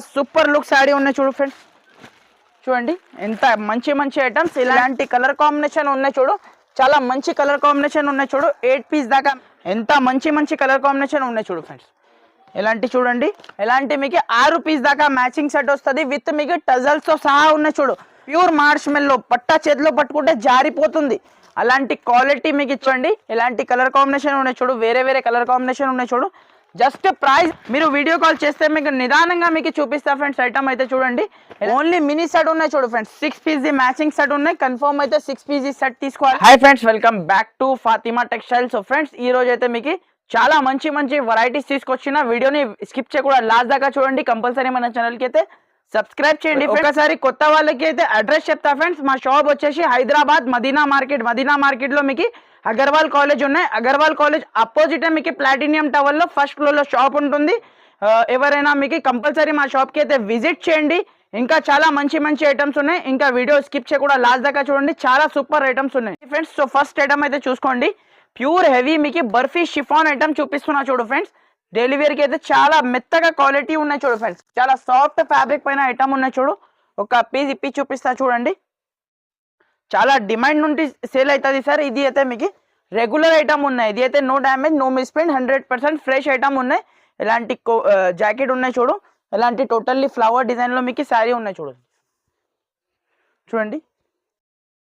Super look sari ఉన్నాయి చూడు friends చూడండి ఎంత మంచి మంచి ఐటమ్స్ ఇలాంటి కలర్ కాంబినేషన్ ఉన్నాయి చూడు. చాలా మంచి కలర్ కాంబినేషన్ ఉన్నాయి చూడు. ఎయిట్ పీస్ దాకా ఎంత మంచి మంచి కలర్ కాంబినేషన్ ఉన్నాయి చూడు ఫ్రెండ్స్ ఎలాంటి చూడండి ఎలాంటి మీకు ఆరు పీస్ దాకా మ్యాచింగ్ సెట్ వస్తుంది. విత్ మీకు టజల్స్తో సహా ఉన్నాయి చూడు. ప్యూర్ మార్ష్ మెల్లో పట్టా చేతిలో పట్టుకుంటే జారిపోతుంది. అలాంటి క్వాలిటీ మీకు ఇచ్చండి. ఎలాంటి కలర్ కాంబినేషన్ ఉన్నాయి చూడు. వేరే వేరే కలర్ కాంబినేషన్ ఉన్నాయి చూడు. జస్ట్ ప్రైస్ మీరు వీడియో కాల్ చేస్తే మీకు నిదానంగా మీకు చూపిస్తా ఫ్రెండ్స్ ఐటమ్ అయితే చూడండి. ఓన్లీ మినీ సెట్ ఉన్నాయి చూడు friends. Six piece the matching set ఉన్నాయి. కన్ఫర్మ్ అయితే సిక్స్ పీస్ సెట్ తీసుకోవాలి. Hi friends welcome back to Fatima textiles friends ఈ రోజు అయితే మీకు చాలా మంచి మంచి వెరైటీస్ తీసుకొచ్చిన వీడియోని స్కిప్ చేయకుండా లాస్ట్ దాకా చూడండి. కంపల్సరీ మన ఛానల్కి అయితే సబ్స్క్రైబ్ చేయండి ఒకసారి కొత్త వాళ్ళకి అయితే అడ్రస్ చెప్తా ఫ్రెండ్స్ మా షాప్ వచ్చేసి హైదరాబాద్ మదీనా మార్కెట్. మదీనా మార్కెట్లో మీకు అగర్వాల్ కాలేజ్ ఉన్నాయి. అగర్వాల్ కాలేజ్ అపోజిట్ మీకు ప్లాటినియం టవర్లో ఫస్ట్ ఫ్లోర్లో షాప్ ఉంటుంది. ఎవరైనా మీకు కంపల్సరీ మా షాప్కి అయితే విజిట్ చేయండి. ఇంకా చాలా మంచి మంచి ఐటమ్స్ ఉన్నాయి. ఇంకా వీడియో స్కిప్ చేయకుండా లాస్ట్ దాకా చూడండి. చాలా సూపర్ ఐటమ్స్ ఉన్నాయి. ఫ్రెండ్స్ సో ఫస్ట్ ఐటమ్ అయితే చూసుకోండి. ప్యూర్ హెవీ మీకు బర్ఫీ షిఫాన్ ఐటమ్ చూపిస్తున్నా చూడు ఫ్రెండ్స్ డెలివరీకి అయితే చాలా మెత్తగా క్వాలిటీ ఉన్నాయి చూడు ఫ్రెండ్స్ చాలా సాఫ్ట్ ఫ్యాబ్రిక్ పైన ఐటమ్ ఉన్నాయి చూడు. ఒక పీస్ ఇప్పి చూపిస్తా చూడండి. చాలా డిమాండ్ నుండి సేల్ అవుతుంది సార్. ఇది అయితే మీకు రెగ్యులర్ ఐటమ్ ఉన్నాయి. ఇది అయితే no damage no misprint hundred percent fresh item ఉన్నాయి. ఎలాంటి జాకెట్ ఉన్నాయి చూడు. ఎలాంటి టోటల్లీ ఫ్లవర్ డిజైన్లో మీకు శారీ ఉన్నాయి చూడు. చూడండి.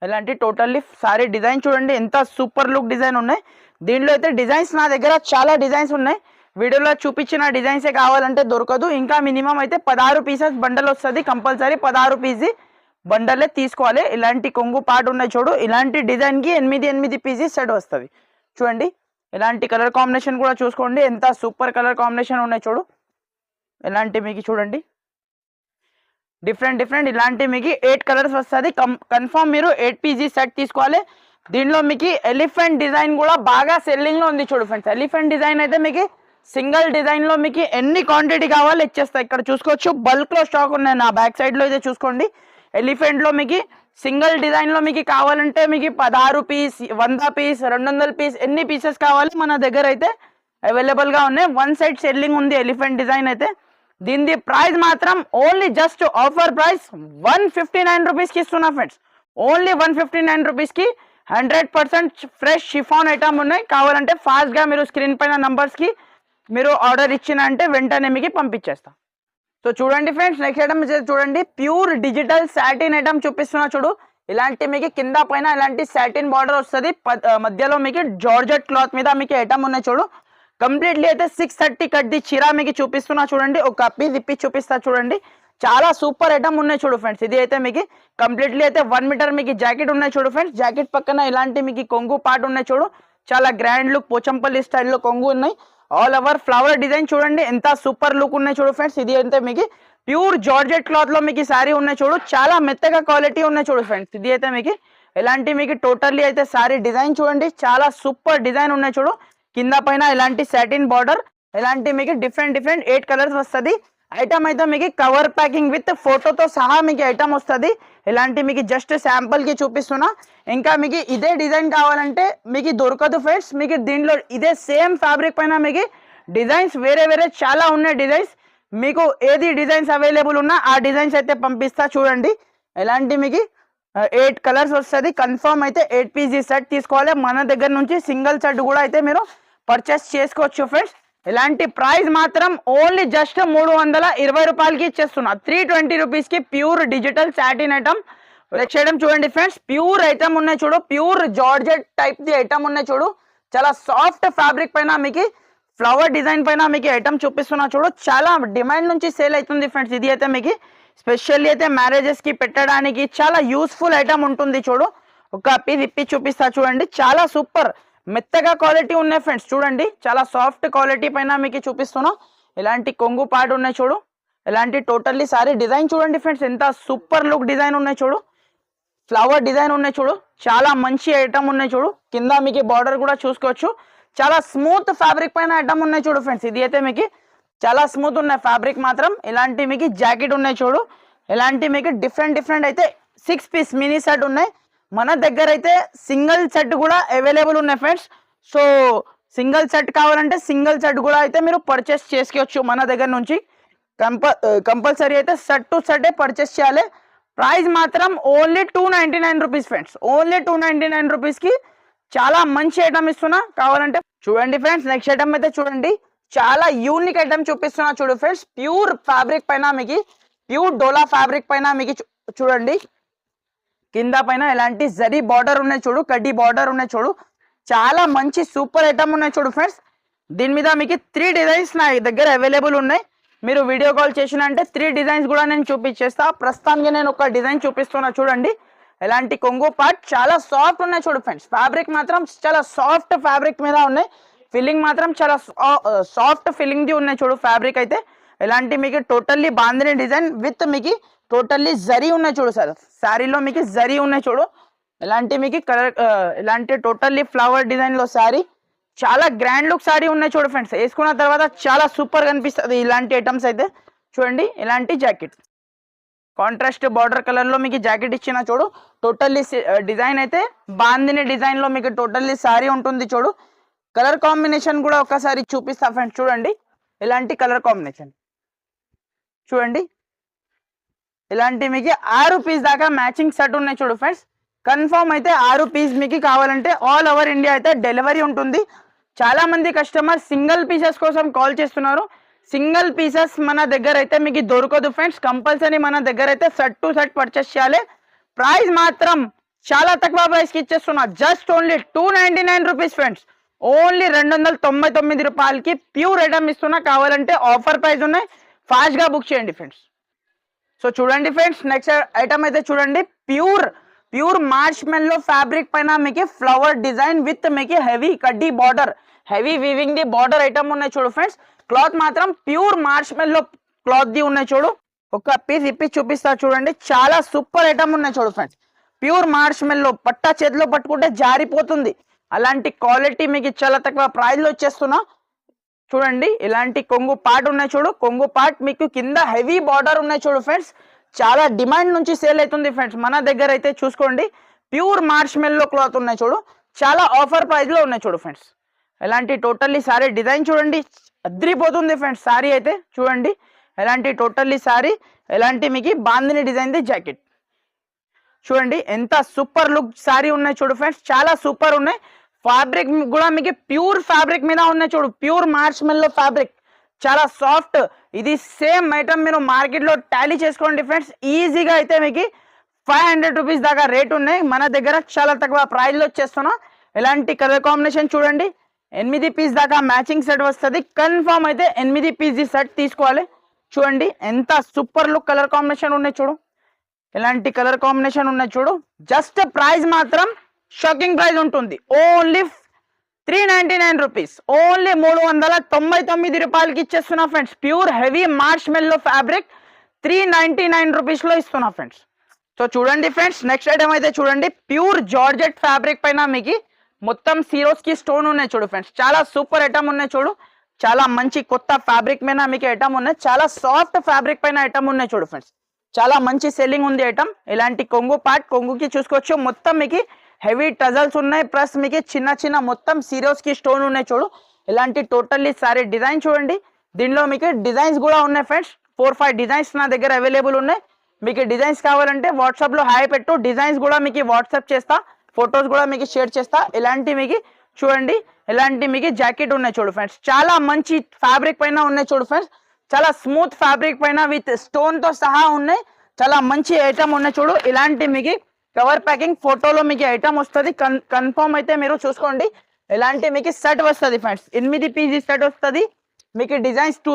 ఎలాంటి టోటల్లీ సారీ డిజైన్ చూడండి. ఎంత సూపర్ లుక్ డిజైన్ ఉన్నాయి. దీంట్లో అయితే డిజైన్స్ నా దగ్గర చాలా డిజైన్స్ ఉన్నాయి. వీడియోలో చూపించిన డిజైన్సే కావాలంటే దొరకదు. ఇంకా మినిమం అయితే పదహారు పీసెస్ బండల్ వస్తుంది కంపల్సరీ పదహారు పీజీ బండలే తీసుకోవాలి. ఇలాంటి కొంగు పాటు ఉన్నాయి చూడు. ఇలాంటి డిజైన్కి ఎనిమిది ఎనిమిది పీసెస్ సెట్ వస్తుంది. చూడండి. ఇలాంటి కలర్ కాంబినేషన్ కూడా చూసుకోండి. ఎంత సూపర్ కలర్ కాంబినేషన్ ఉన్నాయి చూడు. ఇలాంటి మీకు చూడండి. డిఫరెంట్ డిఫరెంట్ ఇలాంటి మీకు ఎయిట్ కలర్స్ వస్తుంది. కన్ఫర్మ్ మీరు ఎయిట్ పీజీ సెట్ తీసుకోవాలి. దీనిలో మీకు ఎలిఫెంట్ డిజైన్ కూడా బాగా సెల్లింగ్లో ఉంది చూడు ఫ్రెండ్స్ ఎలిఫెంట్ డిజైన్ అయితే మీకు సింగిల్ డిజైన్లో మీకు ఎన్ని క్వాంటిటీ కావాలో ఇచ్చేస్తా. ఇక్కడ చూసుకోవచ్చు. బల్క్లో స్టాక్ ఉన్నాయి. నా బ్యాక్ సైడ్లో అయితే చూసుకోండి. ఎలిఫెంట్లో మీకు సింగిల్ డిజైన్లో మీకు కావాలంటే మీకు పదహారు పీస్ వంద పీస్ రెండు వందల పీస్ ఎన్ని పీసెస్ కావాలి మన దగ్గర అయితే అవైలబుల్గా ఉన్నాయి. వన్ సైడ్ సెల్లింగ్ ఉంది ఎలిఫెంట్ డిజైన్ అయితే. దీని ప్రైస్ మాత్రం only just offer price one fifty nine రూపీస్కి ఇస్తున్నా friends. Only one fifty nine రూపీస్కి hundred percent fresh chiffon item ఉన్నాయి. కావాలంటే ఫాస్ట్గా మీరు స్క్రీన్ పైన నంబర్స్కి మీరు ఆర్డర్ ఇచ్చిన అంటే వెంటనే మీకు పంపించేస్తాం. సో చూడండి ఫ్రెండ్స్ నెక్స్ట్ ఐటమ్ చూడండి ప్యూర్ డిజిటల్ సాటిన్ ఐటమ్ చూపిస్తున్నా చూడు. ఇలాంటి మీకు కింద పైన ఇలాంటి సాటిన్ బార్డర్ వస్తుంది. మధ్యలో మీకు జార్జెట్ క్లాత్ మీద మీకు ఐటమ్ ఉన్నాయి చూడు. కంప్లీట్లీ అయితే సిక్స్ థర్టీ కట్ చీర చీరా మీకు చూపిస్తున్నా చూడండి. ఒక పీస్ తిప్పి చూపిస్తా చూడండి. చాలా సూపర్ ఐటమ్ ఉన్నాయి చూడు ఫ్రెండ్స్ ఇది అయితే మీకు కంప్లీట్లీ అయితే వన్ మీటర్ మీకు జాకెట్ ఉన్నాయి చూడు ఫ్రెండ్స్ జాకెట్ పక్కన ఇలాంటి మీకు కొంగు పాటు ఉన్నాయి చూడు. చాలా గ్రాండ్ లుక్ పోచంపల్లి స్టైల్లో కొంగు ఉన్నాయి. ఆల్ ఓవర్ ఫ్లవర్ డిజైన్ చూడండి ఎంత సూపర్ లుక్ ఉన్నాయి చూడు ఫ్రెండ్స్ ఇది అయితే మీకు ప్యూర్ జార్జెట్ క్లాత్లో మీకు సారీ ఉన్నాయి చూడు. చాలా మెత్తగా క్వాలిటీ ఉన్నాయి చూడు ఫ్రెండ్స్ ఇది అయితే మీకు ఇలాంటి మీకు టోటల్లీ అయితే సారీ డిజైన్ చూడండి. చాలా సూపర్ డిజైన్ ఉన్నాయి చూడు. కింద పైన ఇలాంటి సాటిన్ బార్డర్ ఇలాంటి మీకు డిఫరెంట్ డిఫరెంట్ ఎయిట్ కలర్స్ వస్తుంది. ఐటమ్ అయితే మీకు కవర్ ప్యాకింగ్ విత్ ఫోటోతో సహా మీకు ఐటమ్ వస్తుంది. ఇలాంటి మీకు జస్ట్ శాంపుల్కి చూపిస్తున్నా. ఇంకా మీకు ఇదే డిజైన్ కావాలంటే మీకు దొరకదు ఫ్రెండ్స్ మీకు దీంట్లో ఇదే సేమ్ ఫ్యాబ్రిక్ పైన మీకు డిజైన్స్ వేరే వేరే చాలా ఉన్నాయి డిజైన్స్ మీకు ఏది డిజైన్స్ అవైలబుల్ ఉన్నా ఆ డిజైన్స్ అయితే పంపిస్తా చూడండి. ఎలాంటి మీకు ఎయిట్ కలర్స్ వస్తుంది. కన్ఫర్మ్ అయితే ఎయిట్ పీజీ సెట్ తీసుకోవాలి. మన దగ్గర నుంచి సింగిల్ సెట్ కూడా అయితే మీరు పర్చేస్ చేసుకోవచ్చు ఫ్రెండ్స్ ఇలాంటి ప్రైస్ మాత్రం ఓన్లీ జస్ట్ మూడు వందల ఇరవై రూపాయలకి ఇచ్చేస్తున్నా. త్రీ ట్వంటీ రూపీస్కి ప్యూర్ డిజిటల్ సాటిన్ ఐటమ్. చేయడం చూడండి ఫ్రెండ్స్. ప్యూర్ ఐటమ్ ఉన్నాయి చూడు. Pure georgette type the item ఉన్నాయి చూడు. చాలా సాఫ్ట్ ఫ్యాబ్రిక్ పైన మీకు ఫ్లవర్ డిజైన్ పైన మీకు ఐటమ్ చూపిస్తున్నా చూడు. చాలా డిమాండ్ నుంచి సేల్ అవుతుంది ఫ్రెండ్స్. ఇది అయితే మీకు స్పెషల్లీ అయితే మ్యారేజెస్కి పెట్టడానికి చాలా యూస్ఫుల్ ఐటమ్ ఉంటుంది చూడు. ఒక పీస్ ఇప్పి చూపిస్తా చూడండి. చాలా సూపర్ మెత్తగా క్వాలిటీ ఉన్నాయి ఫ్రెండ్స్ చూడండి చాలా సాఫ్ట్ క్వాలిటీ పైన మీకు చూపిస్తున్నా. ఇలాంటి కొంగు పాటు ఉన్నాయి చూడు. ఇలాంటి టోటల్లీ సారీ డిజైన్ చూడండి ఫ్రెండ్స్ ఎంత సూపర్ లుక్ డిజైన్ ఉన్నాయి చూడు. ఫ్లవర్ డిజైన్ ఉన్నాయి చూడు. చాలా మంచి ఐటమ్ ఉన్నాయి చూడు. కింద మీకు బార్డర్ కూడా చూసుకోవచ్చు. చాలా స్మూత్ ఫ్యాబ్రిక్ పైన ఐటమ్ ఉన్నాయి చూడు ఫ్రెండ్స్ ఇది అయితే మీకు చాలా స్మూత్ ఉన్నాయి ఫ్యాబ్రిక్ మాత్రం. ఇలాంటి మీకు జాకెట్ ఉన్నాయి చూడు. ఇలాంటి మీకు డిఫరెంట్ డిఫరెంట్ అయితే సిక్స్ పీస్ మినీ సెట్ ఉన్నాయి. మన దగ్గర అయితే సింగిల్ సెట్ కూడా అవైలబుల్ ఉన్నాయి ఫ్రెండ్స్. సో సింగిల్ సెట్ కావాలంటే సింగిల్ సెట్ కూడా అయితే మీరు పర్చేస్ చేసుకోవచ్చు మన దగ్గర నుంచి. కంప కంపల్సరీ అయితే సెట్ టు సెట్ పర్చేస్ చేయాలి. ప్రైస్ మాత్రం only two ninety nine rupees friends. Only two ninety nine రూపీస్కి చాలా మంచి ఐటమ్ ఇస్తున్నా. కావాలంటే చూడండి ఫ్రెండ్స్ నెక్స్ట్ ఐటమ్ అయితే చూడండి. చాలా యూనిక్ ఐటమ్ చూపిస్తున్నా చూడు ఫ్రెండ్స్. ప్యూర్ ఫ్యాబ్రిక్ పైన మీకు ప్యూర్ డోలా ఫ్యాబ్రిక్ పైన మీకు చూడండి. కింద పైన ఇలాంటి జరీ బార్డర్ ఉన్నాయి చూడు కడ్డీ బార్డర్ ఉన్నాయి చూడు. చాలా మంచి సూపర్ ఐటమ్ ఉన్నాయి చూడు ఫ్రెండ్స్ దీని మీద మీకు త్రీ డిజైన్స్ నా దగ్గర అవైలబుల్ ఉన్నాయి. మీరు వీడియో కాల్ చేసినంటే త్రీ డిజైన్స్ కూడా నేను చూపించేస్తా. ప్రస్తుతానికి నేను ఒక డిజైన్ చూపిస్తున్నా చూడండి. ఎలాంటి కొంగు పార్ట్ చాలా సాఫ్ట్ ఉన్నాయి చూడు ఫ్రెండ్స్ ఫ్యాబ్రిక్ మాత్రం చాలా సాఫ్ట్ ఫ్యాబ్రిక్ మీద ఉన్నాయి. ఫిల్లింగ్ మాత్రం చాలా సాఫ్ట్ ఫిల్లింగ్ది ఉన్నాయి చూడు ఫ్యాబ్రిక్ అయితే. ఎలాంటి మీకు టోటల్లీ బాందిని డిజైన్ విత్ మీకు టోటల్లీ జరీ ఉన్నాయి చూడు సార్ శారీలో మీకు జరీ ఉన్నాయి చూడు. ఎలాంటి మీకు కలర్ ఇలాంటి టోటల్లీ ఫ్లవర్ డిజైన్లో శారీ. చాలా గ్రాండ్ లుక్ శారీ ఉన్నాయి చూడు ఫ్రెండ్స్ వేసుకున్న తర్వాత చాలా సూపర్ కనిపిస్తుంది ఇలాంటి ఐటమ్స్ అయితే. చూడండి ఇలాంటి జాకెట్ కాంట్రాస్ట్ బార్డర్ కలర్లో మీకు జాకెట్ ఇచ్చిన చూడు. టోటల్లీ డిజైన్ అయితే బాందిని డిజైన్లో మీకు టోటల్లీ శారీ ఉంటుంది చూడు. కలర్ కాంబినేషన్ కూడా ఒకసారి చూపిస్తా ఫ్రెండ్స్ చూడండి ఇలాంటి కలర్ కాంబినేషన్ చూడండి ఇలాంటి మీకు ఆరు పీస్ దాకా మ్యాచింగ్ సెట్ ఉన్నాయి చూడు ఫ్రెండ్స్ కన్ఫర్మ్ అయితే ఆరు పీస్ మీకు కావాలంటే ఆల్ ఓవర్ ఇండియా అయితే డెలివరీ ఉంటుంది. చాలా మంది కస్టమర్ సింగిల్ పీసెస్ కోసం కాల్ చేస్తున్నారు. సింగిల్ పీసెస్ మన దగ్గర అయితే మీకు దొరకదు ఫ్రెండ్స్ కంపల్సరీ మన దగ్గర అయితే సెట్ టు సెట్ పర్చేస్ చేయాలి. ప్రైస్ మాత్రం చాలా తక్కువ ప్రైస్కి ఇచ్చేస్తున్నా. Just only two ninety nine rupees friends only రెండు వందల తొంభై తొమ్మిది రూపాయలకి ప్యూర్ ఐటమ్ ఇస్తున్నా. కావాలంటే ఆఫర్ ప్రైస్ ఉన్నాయి. ఫాస్ట్గా బుక్ చేయండి ఫ్రెండ్స్ సో చూడండి ఫ్రెండ్స్ నెక్స్ట్ ఐటమ్ అయితే చూడండి. Pure pure marshmallow fabric పైన మీకు ఫ్లవర్ డిజైన్ విత్ మీకు హెవీ కడ్డీ బార్డర్ హెవీ వీవింగ్ ది బార్డర్ ఐటమ్ ఉన్నాయి చూడు ఫ్రెండ్స్. క్లాత్ మాత్రం ప్యూర్ మార్చ్ మెల్లో క్లాత్ ది ఉన్నాయి చూడు. ఒక పీస్ ఇప్పి చూపిస్తా చూడండి. చాలా సూపర్ ఐటమ్ ఉన్నాయి చూడు ఫ్రెండ్స్. ప్యూర్ మార్చ్ మెల్లో పట్టా చేతిలో పట్టుకుంటే జారిపోతుంది. అలాంటి క్వాలిటీ మీకు చాలా తక్కువ ప్రైజ్లో వచ్చేస్తున్నా. చూడండి ఇలాంటి కొంగు పార్ట్ ఉన్నాయి చూడు. కొంగు పార్ట్ మీకు కింద హెవీ బార్డర్ ఉన్నాయి చూడు ఫ్రెండ్స్. చాలా డిమాండ్ నుంచి సేల్ అవుతుంది ఫ్రెండ్స్. మన దగ్గర అయితే చూసుకోండి. ప్యూర్ మార్చ్ మెల్లో క్లాత్ ఉన్నాయి చూడు. చాలా ఆఫర్ ప్రైస్లో ఉన్నాయి చూడు ఫ్రెండ్స్. ఎలాంటి టోటల్లీ సారీ డిజైన్ చూడండి. అద్రిపోతుంది ఫ్రెండ్స్ సారీ అయితే చూడండి. ఎలాంటి టోటల్లీ సారీ ఎలాంటి మీకు బాందిని డిజైన్ ది జాకెట్. చూడండి ఎంత సూపర్ లుక్ సారీ ఉన్నాయి చూడు ఫ్రెండ్స్. చాలా సూపర్ ఉన్నాయి. ఫ్యాబ్రిక్ కూడా మీకు ప్యూర్ ఫ్యాబ్రిక్ మీద ఉన్నాయి చూడు. Pure marshmallow fabric. చాలా సాఫ్ట్. ఇది సేమ్ ఐటమ్ మీరు మార్కెట్లో టాలీ చేసుకోండి ఫ్రెండ్స్. ఈజీగా అయితే మీకు ఫైవ్ హండ్రెడ్ రూపీస్ దాకా రేట్ ఉన్నాయి. మన దగ్గర చాలా తక్కువ ప్రైస్లో వచ్చేస్తున్నాం ఇలాంటి కలర్ కాంబినేషన్ చూడండి. ఎనిమిది పీస్ దాకా మ్యాచింగ్ సెట్ వస్తుంది. కన్ఫామ్ అయితే ఎనిమిది పీస్ సెట్ తీసుకోవాలి. చూడండి ఎంత సూపర్ లుక్ కలర్ కాంబినేషన్ ఉన్నాయి చూడు. ఇలాంటి కలర్ కాంబినేషన్ ఉన్నాయి చూడు. జస్ట్ ప్రైస్ మాత్రం షాకింగ్ ప్రైస్ ఉంటుంది. Only three ninety nine rupees. Only మూడు వందల తొంభై తొమ్మిది రూపాయలకి ఇచ్చేస్తున్నా friends. Pure heavy marshmallow fabric three ninety nine రూపీస్లో ఇస్తున్నా ఫ్రెండ్స్. సో చూడండి ఫ్రెండ్స్ నెక్స్ట్ ఐటమ్ అయితే చూడండి. ప్యూర్ జార్జెట్ ఫ్యాబ్రిక్ పైన మీకు మొత్తం సీరోస్కి స్టోన్ ఉన్నాయి చూడు ఫ్రెండ్స్. చాలా సూపర్ ఐటమ్ ఉన్నాయి చూడు. చాలా మంచి కొత్త ఫ్యాబ్రిక్ పైన మీకు ఐటమ్ ఉన్నాయి. చాలా సాఫ్ట్ ఫ్యాబ్రిక్ పైన ఐటమ్ ఉన్నాయి చూడు ఫ్రెండ్స్. చాలా మంచి సెల్లింగ్ ఉంది ఐటమ్. ఇలాంటి కొంగు పార్ట్ కొంగుకి చూసుకోవచ్చు. మొత్తం మీకు హెవీ టజల్స్ ఉన్నాయి. ప్లస్ మీకు చిన్న చిన్న మొత్తం సీరోస్కి స్టోన్ ఉన్నాయి చూడు. ఇలాంటి టోటల్లీ సారీ డిజైన్ చూడండి. దీనిలో మీకు డిజైన్స్ కూడా ఉన్నాయి ఫ్రెండ్స్. ఫోర్ ఫైవ్ డిజైన్స్ నా దగ్గర అవైలబుల్ ఉన్నాయి. మీకు డిజైన్స్ కావాలంటే వాట్సాప్లో హాయ్ పెట్టు. డిజైన్స్ కూడా మీకు వాట్సాప్ చేస్తా. ఫొటోస్ కూడా మీకు షేర్ చేస్తా. ఇలాంటి మీకు చూడండి. ఇలాంటి మీకు జాకెట్ ఉన్నాయి చూడు ఫ్రెండ్స్. చాలా మంచి ఫ్యాబ్రిక్ పైన ఉన్నాయి చూడు ఫ్రెండ్స్. చాలా స్మూత్ ఫ్యాబ్రిక్ పైన విత్ స్టోన్తో సహా ఉన్నాయి. చాలా మంచి ఐటమ్ ఉన్నాయి చూడు. ఇలాంటి మీకు కవర్ ప్యాకింగ్ ఫోటోలో మీకు ఐటమ్ వస్తుంది? కన్ కన్ఫర్మ్ అయితే మీరు చూసుకోండి. ఇలాంటి మీకు సెట్ వస్తుంది ఫ్రెండ్స్ ఎనిమిది పీజీ సెట్ వస్తుంది. మీకు designs two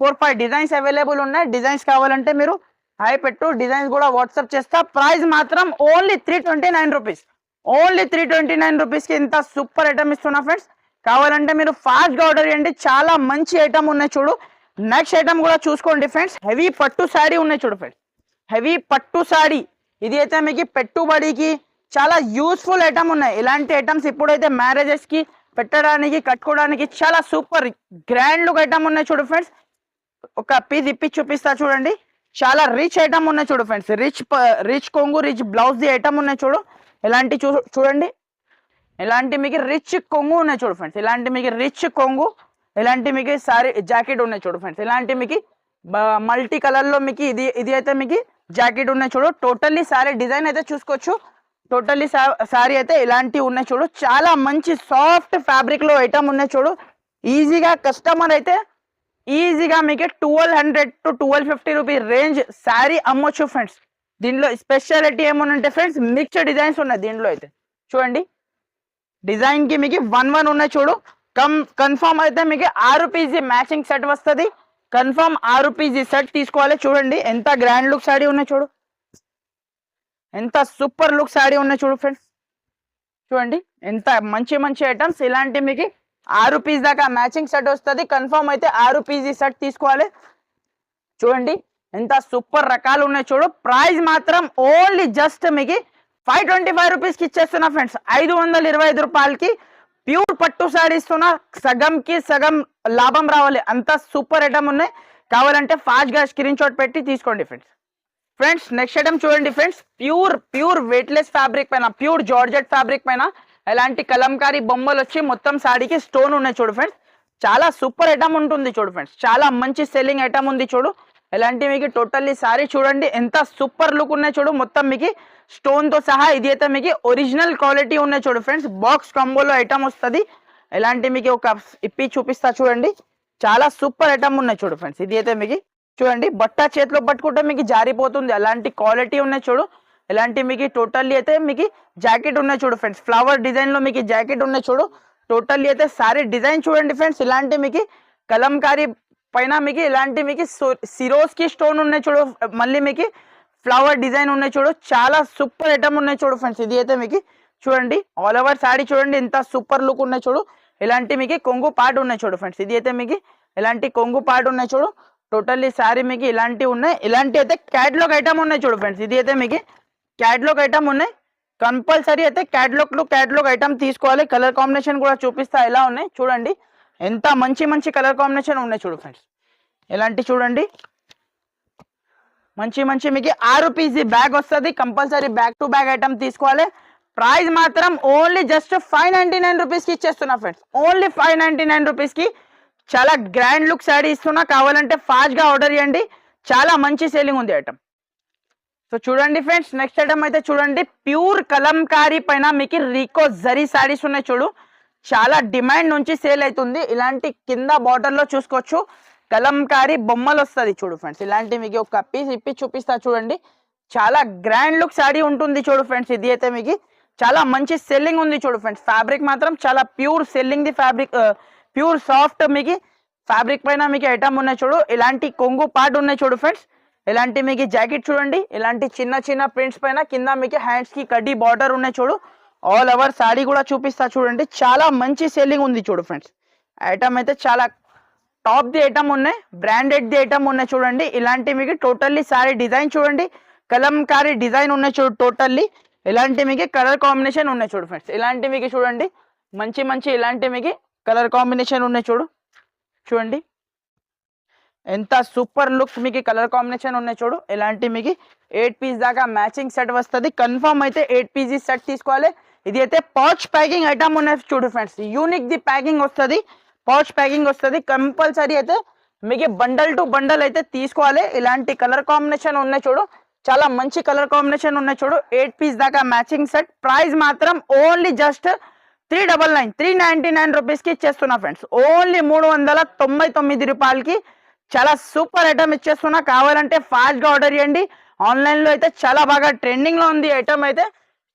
four five designs available ఉన్నాయి. డిజైన్స్ కావాలంటే మీరు హై పెట్టు. డిజైన్స్ కూడా వాట్సాప్ చేస్తా. ప్రైస్ మాత్రం only three twenty nine rupees only three twenty nine రూపీస్కి ఇంత సూపర్ ఐటమ్ ఇస్తున్నా ఫ్రెండ్స్ కావాలంటే మీరు ఫాస్ట్గా ఆర్డర్ చేయండి. చాలా మంచి ఐటమ్ ఉన్నాయి చూడు. నెక్స్ట్ ఐటమ్ కూడా చూసుకోండి ఫ్రెండ్స్ హెవీ పట్టు శారీ ఉన్నాయి చూడు ఫ్రెండ్స్ హెవీ పట్టు శారీ. ఇది అయితే మీకు పెట్టుబడికి చాలా యూస్ఫుల్ ఐటమ్ ఉన్నాయి. ఇలాంటి ఐటమ్స్ ఇప్పుడైతే మ్యారేజెస్కి పెట్టడానికి కట్టుకోవడానికి చాలా సూపర్ గ్రాండ్ లుక్ ఐటమ్ ఉన్నాయి చూడు ఫ్రెండ్స్ ఒక పీస్ ఇప్పి చూపిస్తా చూడండి. చాలా రిచ్ ఐటమ్ ఉన్నాయి చూడు ఫ్రెండ్స్ రిచ్ రిచ్ కొంగు రిచ్ బ్లౌజ్ ది ఐటమ్ ఉన్నాయి చూడు. ఇలాంటి చూ చూడండి. ఇలాంటి మీకు రిచ్ కొంగు ఉన్నాయి చూడు ఫ్రెండ్స్ ఇలాంటి మీకు రిచ్ కొంగు ఇలాంటి మీకు సారీ జాకెట్ ఉన్నాయి చూడు ఫ్రెండ్స్ ఇలాంటి మీకు మల్టీ కలర్లో మీకు ఇది ఇది అయితే మీకు జాకెట్ ఉన్నాయి చూడు టోటల్లీ సారీ డిజైన్ అయితే చూసుకోవచ్చు. టోటల్లీ సారీ అయితే ఇలాంటివి ఉన్నాయి చూడు చాలా మంచి సాఫ్ట్ ఫ్యాబ్రిక్లో ఐటమ్ ఉన్నాయి చూడు ఈజీగా కస్టమర్ అయితే ఈజీగా మీకు twelve hundred to twelve fifty rupees range sari అమ్మొచ్చు ఫ్రెండ్స్. దీనిలో స్పెషాలిటీ ఏమనంటే ఫ్రెండ్స్ మిక్స్డ్ డిజైన్స్ ఉన్నాయి దీంట్లో అయితే. చూడండి. డిజైన్కి మీకు వన్ వన్ ఉన్నాయి చూడు కం కన్ఫర్మ్ అయితే మీకు ఆరు పీజీ మ్యాచింగ్ సెట్ వస్తుంది. కన్ఫర్మ్ ఆరు పీజీ సెట్ తీసుకోవాలి. చూడండి ఎంత గ్రాండ్ లుక్ శాడీ ఉన్నాయి చూడు. ఎంత సూపర్ లుక్ సాడీ ఉన్నాయి చూడు ఫ్రెండ్స్ చూడండి ఎంత మంచి మంచి ఐటమ్స్ ఇలాంటి మీకు ఆరు రూపీస్ దాకా మ్యాచింగ్ సెట్ వస్తుంది. కన్ఫర్మ్ అయితే ఆరు పీజీ సెట్ తీసుకోవాలి. చూడండి ఎంత సూపర్ రకాలు ఉన్నాయి చూడు. ప్రైస్ మాత్రం ఓన్లీ జస్ట్ మీకు ఫైవ్ ట్వంటీ ఫైవ్ రూపీస్కి ఇచ్చేస్తున్నా ఫ్రెండ్స్ ఐదు వందల ఇరవై ఐదు రూపాయలకి ప్యూర్ పట్టు సారీ ఇస్తున్నా సగంకి సగం లాభం రావాలి. అంత సూపర్ ఐటమ్ ఉన్నాయి. కావాలంటే ఫాస్ట్గా స్క్రీన్ షాట్ పెట్టి తీసుకోండి ఫ్రెండ్స్. ఫ్రెండ్స్ నెక్స్ట్ ఐటమ్ చూడండి friends. Pure pure weightless fabric పైన ప్యూర్ జార్జెట్ ఫ్యాబ్రిక్ పైన ఎలాంటి కలంకారీ బొమ్మలు వచ్చి మొత్తం సాడీకి స్టోన్ ఉన్నాయి చూడు ఫ్రెండ్స్. చాలా సూపర్ ఐటమ్ ఉంటుంది చూడు ఫ్రెండ్స్. చాలా మంచి సెల్లింగ్ ఐటమ్ ఉంది చూడు. ఎలాంటి మీకు టోటల్లీ సారీ చూడండి. ఎంత సూపర్ లుక్ ఉన్నాయి చూడు. మొత్తం మీకు స్టోన్తో సహా ఇది అయితే మీకు ఒరిజినల్ క్వాలిటీ ఉన్నాయి చూడు ఫ్రెండ్స్ బాక్స్ కాంబోలో ఐటమ్ వస్తుంది. ఎలాంటి మీకు ఒక ఇప్పి చూపిస్తా చూడండి. చాలా సూపర్ ఐటమ్ ఉన్నాయి చూడు ఫ్రెండ్స్ ఇది అయితే మీకు చూడండి. బట్ట చేతిలో పట్టుకుంటే మీకు జారిపోతుంది. అలాంటి క్వాలిటీ ఉన్నాయి చూడు. ఎలాంటి మీకు టోటల్లీ అయితే మీకు జాకెట్ ఉన్నాయి చూడు ఫ్రెండ్స్ ఫ్లవర్ డిజైన్లో మీకు జాకెట్ ఉన్నాయి చూడు. టోటల్లీ అయితే సారీ డిజైన్ చూడండి ఫ్రెండ్స్ ఇలాంటి మీకు కలంకారీ పైన మీకు ఇలాంటి మీకు సిరోస్కి స్టోన్ ఉన్నాయి చూడు మళ్ళీ మీకు ఫ్లవర్ డిజైన్ ఉన్నాయి చూడు చాలా సూపర్ ఐటమ్ ఉన్నాయి చూడు ఫ్రెండ్స్. ఇది అయితే మీకు చూడండి ఆల్ ఓవర్ శాడీ చూడండి ఎంత సూపర్ లుక్ ఉన్నాయి చూడు. ఇలాంటి మీకు కొంగు పాటు ఉన్నాయి చూడు ఫ్రెండ్స్. ఇది అయితే మీకు ఇలాంటి కొంగు పాటు ఉన్నాయి చూడు. టోటల్లీ శారీ మీకు ఇలాంటివి ఉన్నాయి. ఇలాంటి అయితే క్యాట్లాగ్ ఐటమ్ ఉన్నాయి చూడు ఫ్రెండ్స్. ఇది అయితే మీకు క్యాట్లాగ్ ఐటమ్ ఉన్నాయి. కంపల్సరీ అయితే క్యాట్లాగ్ టు క్యాట్లాగ్ ఐటమ్ తీసుకోవాలి. కలర్ కాంబినేషన్ కూడా చూపిస్తా ఎలా ఉన్నాయి. చూడండి. ఎంత మంచి మంచి కలర్ కాంబినేషన్ ఉన్నాయి చూడు ఫ్రెండ్స్. ఎలాంటి చూడండి. మంచి మంచి మీకు ఆరు పీసీ బ్యాగ్ వస్తుంది. Compulsory bag to bag item తీసుకోవాలి. ప్రైస్ మాత్రం only just five ninety nine రూపీస్కి ఇచ్చేస్తున్నా friends. Only five ninety nine రూపీస్కి చాలా గ్రాండ్ లుక్ శారీ ఇస్తున్నా. కావాలంటే ఫాస్ట్గా ఆర్డర్ చేయండి. చాలా మంచి సేలింగ్ ఉంది ఐటమ్ సో చూడండి ఫ్రెండ్స్. నెక్స్ట్ ఐటమ్ అయితే చూడండి. ప్యూర్ కలంకారీ పైన మీకు రీకో జరీ శారీస్ ఉన్నాయి చూడు. చాలా డిమాండ్ నుంచి సేల్ అవుతుంది. ఇలాంటి కింద బార్డర్లో చూసుకోవచ్చు. కలంకారీ బొమ్మలు వస్తుంది చూడు ఫ్రెండ్స్. ఇలాంటి మీకు ఒక పీస్ ఇప్పి చూపిస్తా చూడండి. చాలా గ్రాండ్ లుక్ శాడీ ఉంటుంది చూడు ఫ్రెండ్స్. ఇది అయితే మీకు చాలా మంచి సెల్లింగ్ ఉంది చూడు ఫ్రెండ్స్. ఫ్యాబ్రిక్ మాత్రం చాలా ప్యూర్ సెల్లింగ్ ది ఫ్యాబ్రిక్ ప్యూర్ సాఫ్ట్ మీకు ఫ్యాబ్రిక్ పైన మీకు ఐటమ్ ఉన్నాయి చూడు. ఇలాంటి కొంగు పార్ట్ ఉన్నాయి చూడు ఫ్రెండ్స్. ఇలాంటి మీకు జాకెట్ చూడండి. ఇలాంటి చిన్న చిన్న ప్రింట్స్ పైన కింద మీకు హ్యాండ్స్కి కడ్డీ బార్డర్ ఉన్నాయి చూడు. ఆల్ ఓవర్ శారీ కూడా చూపిస్తా చూడండి. చాలా మంచి సెల్లింగ్ ఉంది చూడు ఫ్రెండ్స్ ఐటమ్ అయితే చాలా టాప్ ది ఐటమ్ ఉన్నాయి బ్రాండెడ్ ది ఐటమ్ ఉన్నాయి చూడండి. ఇలాంటి మీకు టోటల్లీ శారీ డిజైన్ చూడండి. కలంకారీ డిజైన్ ఉన్నాయి చూడు టోటల్లీ ఇలాంటి మీకు కలర్ కాంబినేషన్ ఉన్నాయి చూడు ఫ్రెండ్స్ ఇలాంటి మీకు చూడండి. మంచి మంచి ఇలాంటి మీకు కలర్ కాంబినేషన్ ఉన్నాయి చూడు. చూడండి. ఎంత సూపర్ లుక్ మీకు కలర్ కాంబినేషన్ ఉన్నాయి చూడు. ఇలాంటి మీకు ఎయిట్ పీస్ దాకా మ్యాచింగ్ సెట్ వస్తుంది. కన్ఫర్మ్ అయితే ఎయిట్ పీజీ సెట్ తీసుకోవాలి. ఇది అయితే పౌచ్ ప్యాకింగ్ ఐటమ్ ఉన్నాయి చూడు ఫ్రెండ్స్ యూనిక్ ది ప్యాకింగ్ వస్తుంది. పౌచ్ ప్యాకింగ్ వస్తుంది. కంపల్సరీ అయితే మీకు బండల్ టు బండల్ అయితే తీసుకోవాలి. ఇలాంటి కలర్ కాంబినేషన్ ఉన్నాయి చూడు. చాలా మంచి కలర్ కాంబినేషన్ ఉన్నాయి చూడు. ఎయిట్ పీస్ దాకా మ్యాచింగ్ సెట్ ప్రైస్ మాత్రం only just three double nine three ninety nine రూపీస్కి ఇచ్చేస్తున్నా ఫ్రెండ్స్ ఓన్లీ మూడు వందల తొంభై తొమ్మిది రూపాయలకి చాలా సూపర్ ఐటమ్ ఇచ్చేస్తున్నా. కావాలంటే ఫాస్ట్గా ఆర్డర్ చేయండి. ఆన్లైన్లో అయితే చాలా బాగా ట్రెండింగ్లో ఉంది ఐటమ్ అయితే.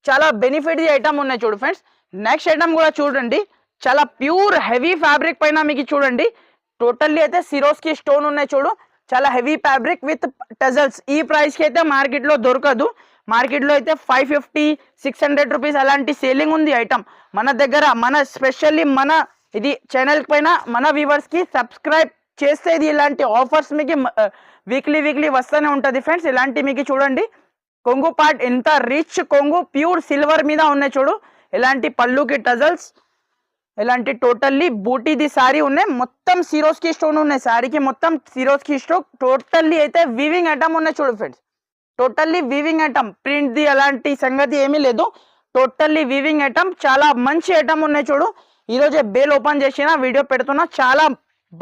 చాలా బెనిఫిట్ ఐటమ్ ఉన్నాయి చూడు ఫ్రెండ్స్ నెక్స్ట్ ఐటమ్ కూడా చూడండి. చాలా ప్యూర్ హెవీ ఫ్యాబ్రిక్ పైన మీకు చూడండి. టోటల్లీ అయితే సిరోస్కి స్టోన్ ఉన్నాయి చూడు. చాలా హెవీ ఫ్యాబ్రిక్ విత్ టజల్స్ ఈ ప్రైస్కి అయితే మార్కెట్లో దొరకదు. మార్కెట్లో అయితే five fifty six hundred rupees అలాంటి సేలింగ్ ఉంది ఐటమ్ మన దగ్గర మన స్పెషల్లీ మన ఇది ఛానల్ పైన మన వ్యూవర్స్కి సబ్స్క్రైబ్ చేస్తే ఇది ఇలాంటి ఆఫర్స్ మీకు uh, వీక్లీ వీక్లీ వస్తూనే ఉంటుంది ఫ్రెండ్స్ ఇలాంటి మీకు చూడండి. కొంగు పార్ట్ ఎంత రిచ్ కొంగు ప్యూర్ సిల్వర్ మీద ఉన్నాయి చూడు. ఎలాంటి పళ్ళుకి టజల్స్ ఇలాంటి టోటల్లీ బూటీది సారీ ఉన్నాయి. మొత్తం సిరోస్కి స్టోన్ ఉన్నాయి. సారీకి మొత్తం సిరోస్కి స్టోన్ టోటల్లీ అయితే వీవింగ్ ఐటమ్ ఉన్నాయి చూడు friends totally weaving item print the అలాంటి సంగతి ఏమీ లేదు. టోటల్లీ వీవింగ్ ఐటమ్ చాలా మంచి ఐటమ్ ఉన్నాయి చూడు. ఈరోజే బేల్ ఓపెన్ చేసిన వీడియో పెడుతున్నా. చాలా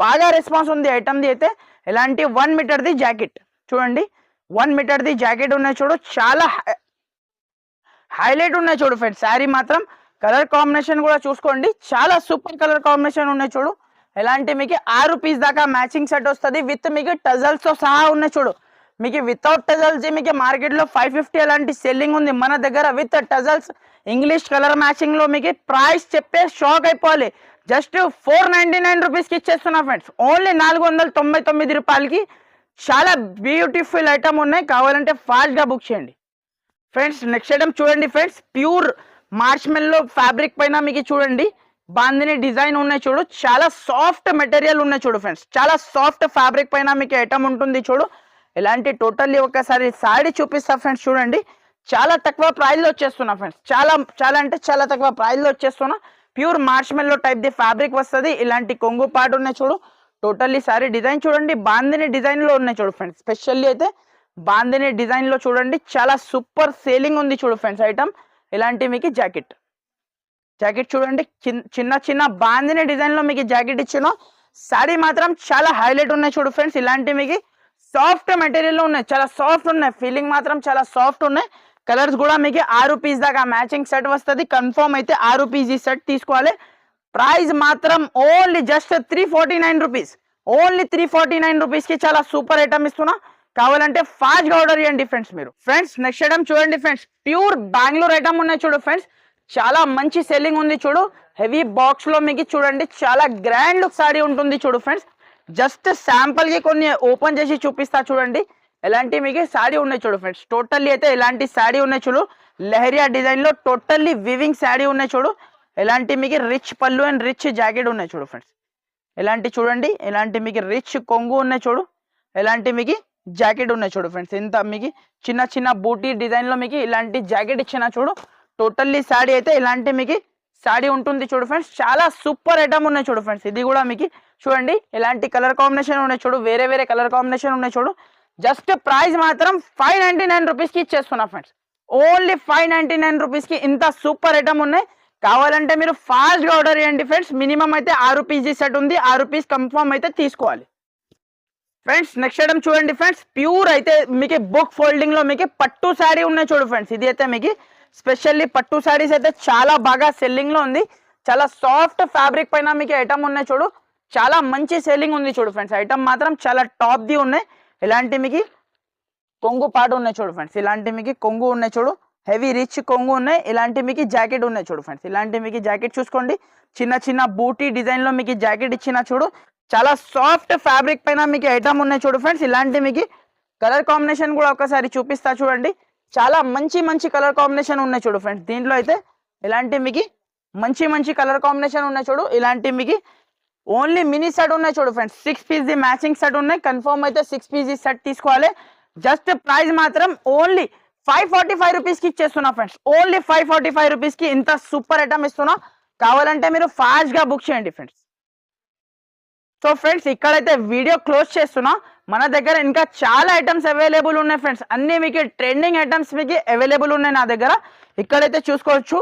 బాగా రెస్పాన్స్ ఉంది ఐటమ్ది అయితే. ఎలాంటి వన్ మీటర్ది జాకెట్ చూడండి. వన్ మీటర్ది జాకెట్ ఉన్నాయి చూడు చాలా హై- హైలైట్ ఉన్నాయి చూడు ఫ్రెండ్స్ శారీ మాత్రం కలర్ కాంబినేషన్ కూడా చూసుకోండి. చాలా సూపర్ కలర్ కాంబినేషన్ ఉన్నాయి చూడు. ఎలాంటి మీకు ఆరు పీస్ దాకా మ్యాచింగ్ సెట్ వస్తుంది. విత్ మీకు టజల్స్తో సహా ఉన్నాయి చూడు. మీకు వితౌట్ టజల్స్ మీకు మార్కెట్లో ఫైవ్ ఫిఫ్టీ అలాంటి సెల్లింగ్ ఉంది. మన దగ్గర విత్ టజల్స్ ఇంగ్లీష్ కలర్ మ్యాచింగ్లో మీకు ప్రైస్ చెప్పే షాక్ అయిపోవాలి. జస్ట్ ఫోర్ నైన్టీ నైన్ రూపీస్కి ఇచ్చేస్తున్నా ఫ్రెండ్స్ ఓన్లీ నాలుగు వందల తొంభై తొమ్మిది రూపాయలకి చాలా బ్యూటిఫుల్ ఐటమ్ ఉన్నాయి. కావాలంటే ఫాస్ట్గా బుక్ చేయండి. ఫ్రెండ్స్ నెక్స్ట్ ఐటమ్ చూడండి ఫ్రెండ్స్ ప్యూర్ మార్ష్మెల్లో ఫ్యాబ్రిక్ పైన మీకు చూడండి. బాందిని డిజైన్ ఉన్నాయి చూడు. చాలా సాఫ్ట్ మెటీరియల్ ఉన్నాయి చూడు ఫ్రెండ్స్ చాలా సాఫ్ట్ ఫ్యాబ్రిక్ పైన మీకు ఐటమ్ ఉంటుంది చూడు. ఇలాంటి టోటల్లీ ఒకసారి సాడీ చూపిస్తా ఫ్రెండ్స్ చూడండి. చాలా తక్కువ ప్రైస్లో వచ్చేస్తున్నా ఫ్రెండ్స్ చాలా చాలా అంటే చాలా తక్కువ ప్రైస్లో వచ్చేస్తున్నా. ప్యూర్ మార్ష్మెల్లో టైప్ ది ఫ్యాబ్రిక్ వస్తుంది. ఇలాంటి కొంగు పాటు ఉన్నాయి చూడు. టోటల్లీ సారీ డిజైన్ చూడండి బాందిని డిజైన్లో ఉన్నాయి చూడు ఫ్రెండ్స్ స్పెషల్లీ అయితే బాందిని డిజైన్లో చూడండి చాలా సూపర్ సేలింగ్ ఉంది చూడు ఫ్రెండ్స్ ఐటమ్ ఇలాంటి మీకు జాకెట్ జాకెట్ చూడండి చిన్న చిన్న బాందిని డిజైన్లో మీకు జాకెట్ ఇచ్చిన శారీ మాత్రం చాలా హైలైట్ ఉన్నాయి చూడు ఫ్రెండ్స్ ఇలాంటి మీకు సాఫ్ట్ మెటీరియల్ ఉన్నాయి చాలా సాఫ్ట్ ఉన్నాయి. ఫీలింగ్ మాత్రం చాలా సాఫ్ట్ ఉన్నాయి. కలర్స్ కూడా మీకు ఆరు పీస్ దాకా మ్యాచింగ్ సెట్ వస్తుంది. కన్ఫర్మ్ అయితే ఆరు పీస్ ఈ సెట్ తీసుకోవాలి. ప్రైస్ మాత్రం only just three forty nine rupees only three forty nine రూపీస్కి చాలా సూపర్ ఐటమ్ ఇస్తున్నా. కావాలంటే ఫాస్ట్గా ఆర్డర్ చేయండి ఫ్రెండ్స్ మీరు. ఫ్రెండ్స్ నెక్స్ట్ ఐటమ్ చూడండి ఫ్రెండ్స్ ప్యూర్ బెంగళూరు ఐటమ్ ఉన్నాయి చూడు ఫ్రెండ్స్ చాలా మంచి సెల్లింగ్ ఉంది చూడు. హెవీ బాక్స్లో మీకు చూడండి. చాలా గ్రాండ్ లుక్ సారీ ఉంటుంది చూడు ఫ్రెండ్స్ జస్ట్ శాంపుల్కి కొన్ని ఓపెన్ చేసి చూపిస్తా చూడండి. ఎలాంటి మీకు శాడీ ఉన్నాయి చూడు ఫ్రెండ్స్ టోటల్లీ అయితే ఎలాంటి శాడీ ఉన్నాయి చూడు. లెహరియా డిజైన్లో టోటల్లీ వివింగ్ శాడీ ఉన్నాయి చూడు. ఎలాంటి మీకు రిచ్ పళ్ళు అండ్ రిచ్ జాకెట్ ఉన్నాయి చూడు ఫ్రెండ్స్ ఎలాంటి చూడండి ఎలాంటి మీకు రిచ్ కొంగు ఉన్నాయి చూడు ఎలాంటి మీకు జాకెట్ ఉన్నాయి చూడు ఫ్రెండ్స్ ఇంత మీకు చిన్న చిన్న బూటీ డిజైన్లో మీకు ఇలాంటి జాకెట్ ఇచ్చిన చూడు టోటల్లీ సాడీ అయితే ఇలాంటి మీకు సాడీ ఉంటుంది చూడు ఫ్రెండ్స్ చాలా సూపర్ ఐటమ్ ఉన్నాయి చూడు ఫ్రెండ్స్ ఇది కూడా మీకు చూడండి ఇలాంటి కలర్ కాంబినేషన్ ఉన్నాయి చూడు వేరే వేరే కలర్ కాంబినేషన్ ఉన్నాయి చూడు. జస్ట్ ప్రైస్ మాత్రం ఫైవ్ నైన్టీ నైన్ రూపీస్కి ఇచ్చేస్తున్నా friends only five ninety nine రూపీస్కి ఇంత సూపర్ ఐటమ్ ఉన్నాయి. కావాలంటే మీరు ఫాస్ట్గా ఆర్డర్ చేయండి ఫ్రెండ్స్ మినిమం అయితే ఆరు పీజీ సెట్ ఉంది. ఆరు పీస్ కన్ఫర్మ్ అయితే తీసుకోవాలి. ఫ్రెండ్స్ నెక్స్ట్ ఐటమ్ చూడండి ఫ్రెండ్స్ ప్యూర్ అయితే మీకు బుక్ ఫోల్డింగ్లో మీకు పట్టు శారీ ఉన్నాయి చూడు ఫ్రెండ్స్ ఇది అయితే మీకు స్పెషల్లీ పట్టు శారీస్ అయితే చాలా బాగా సెల్లింగ్లో ఉంది. చాలా సాఫ్ట్ ఫ్యాబ్రిక్ పైన మీకు ఐటమ్ ఉన్నాయి చూడు. చాలా మంచి సెల్లింగ్ ఉంది చూడు ఫ్రెండ్స్ ఐటమ్ మాత్రం చాలా టాప్ది ఉన్నాయి. ఇలాంటి మీకు కొంగు పాటు ఉన్నాయి చూడు ఫ్రెండ్స్ ఇలాంటి మీకు కొంగు ఉన్నాయి చూడు. హెవీ రిచ్ కొంగు ఉన్నాయి. ఇలాంటి మీకు జాకెట్ ఉన్నాయి చూడు ఫ్రెండ్స్ ఇలాంటి మీకు జాకెట్ చూసుకోండి. చిన్న చిన్న బూటీ డిజైన్లో మీకు జాకెట్ ఇచ్చిన చూడు. చాలా సాఫ్ట్ ఫ్యాబ్రిక్ పైన మీకు ఐటమ్ ఉన్నాయి చూడు ఫ్రెండ్స్ ఇలాంటి మీకు కలర్ కాంబినేషన్ కూడా ఒకసారి చూపిస్తా చూడండి. చాలా మంచి మంచి కలర్ కాంబినేషన్ ఉన్నాయి చూడు ఫ్రెండ్స్ దీంట్లో అయితే ఇలాంటి మీకు మంచి మంచి కలర్ కాంబినేషన్ ఉన్నాయి చూడు. ఇలాంటి మీకు ఓన్లీ మినీ సెట్ ఉన్నాయి చూడు friends six piece the matching set ఉన్నాయి. కన్ఫర్మ్ అయితే సిక్స్ పీస్ ది సెట్ తీసుకోవాలి. జస్ట్ ప్రైస్ మాత్రం ఓన్లీ ఫైవ్ ఫార్టీ ఫైవ్ రూపీస్కి ఇచ్చేస్తున్నా friends only five forty five రూపీస్కి ఇంత సూపర్ ఐటమ్ ఇస్తున్నా. కావాలంటే మీరు ఫాస్ట్గా బుక్ చేయండి ఫ్రెండ్స్ సో ఫ్రెండ్స్ ఇక్కడైతే వీడియో క్లోజ్ చేస్తున్నా. మన దగ్గర ఇంకా చాలా ఐటమ్స్ అవైలబుల్ ఉన్నాయి ఫ్రెండ్స్ అన్ని మీకు ట్రెండింగ్ ఐటమ్స్ మీకు అవైలబుల్ ఉన్నాయి నా దగ్గర. ఇక్కడైతే చూసుకోవచ్చు.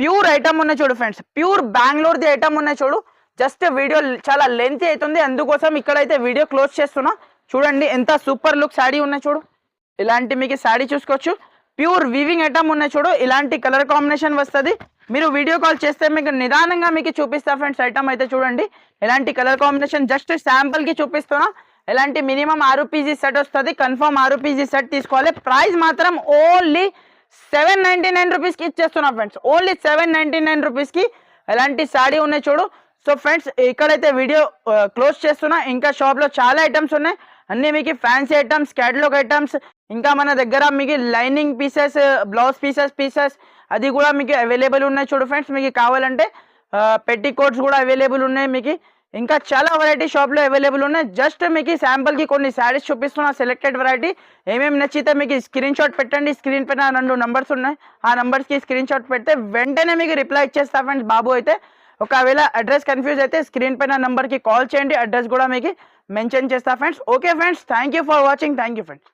ప్యూర్ ఐటమ్ ఉన్నాయి చూడు ఫ్రెండ్స్ ప్యూర్ బెంగళూరుది ఐటమ్ ఉన్నాయి చూడు. జస్ట్ వీడియో చాలా లెంత్ అవుతుంది. అందుకోసం ఇక్కడైతే వీడియో క్లోజ్ చేస్తున్నా. చూడండి ఎంత సూపర్ లుక్ శాడీ ఉన్నాయి చూడు. ఇలాంటి మీకు శాడీ చూసుకోవచ్చు. ప్యూర్ వీవింగ్ ఐటమ్ ఉన్నాయి చూడు. ఇలాంటి కలర్ కాంబినేషన్ వస్తుంది. మీరు వీడియో కాల్ చేస్తే మీకు నిదానంగా మీకు చూపిస్తా ఫ్రెండ్స్ ఐటమ్ అయితే చూడండి. ఎలాంటి కలర్ కాంబినేషన్ జస్ట్ శాంపుల్కి చూపిస్తున్నా. ఎలాంటి మినిమం ఆరు పీజీ సెట్ వస్తుంది. కన్ఫర్మ్ ఆరు పీజీ సెట్ తీసుకోవాలి. ప్రైస్ మాత్రం ఓన్లీ సెవెన్ నైన్టీ నైన్ రూపీస్కి ఇచ్చేస్తున్నా friends. Only seven ninety nine రూపీస్కి ఎలాంటి సాడీ ఉన్నాయి చూడు. సో ఫ్రెండ్స్ ఇక్కడైతే వీడియో క్లోజ్ చేస్తున్నా. ఇంకా షాప్లో చాలా ఐటమ్స్ ఉన్నాయి. అన్నీ మీకు ఫ్యాన్సీ ఐటమ్స్ క్యాటలాగ్ ఐటమ్స్ ఇంకా మన దగ్గర మీకు lining pieces blouse pieces pieces అది కూడా మీకు అవైలబుల్ ఉన్నాయి. చూడు ఫ్రెండ్స్ మీకు కావాలంటే uh, పెట్టి కోట్స్ కూడా అవైలబుల్ ఉన్నాయి మీకు. ఇంకా చాలా వెరైటీ షాప్లో అవైలబుల్ ఉన్నాయి. జస్ట్ మీకు శాంపుల్కి కొన్ని శారీస్ చూపిస్తున్నా సెలెక్టెడ్ వెరైటీ ఏమేమి నచ్చితే మీకు స్క్రీన్ షాట్ పెట్టండి. స్క్రీన్ పైన రెండు నంబర్స్ ఉన్నాయి. ఆ నంబర్స్కి స్క్రీన్ షాట్ పెడితే వెంటనే మీకు రిప్లై ఇచ్చేస్తా ఫ్రెండ్స్ బాబు అయితే. ఒకవేళ అడ్రస్ కన్ఫ్యూజ్ అయితే స్క్రీన్ పైన నెంబర్కి కాల్ చేయండి. అడ్రస్ కూడా మీకు మెన్షన్ చేస్తా friends okay friends thank you for watching thank you friends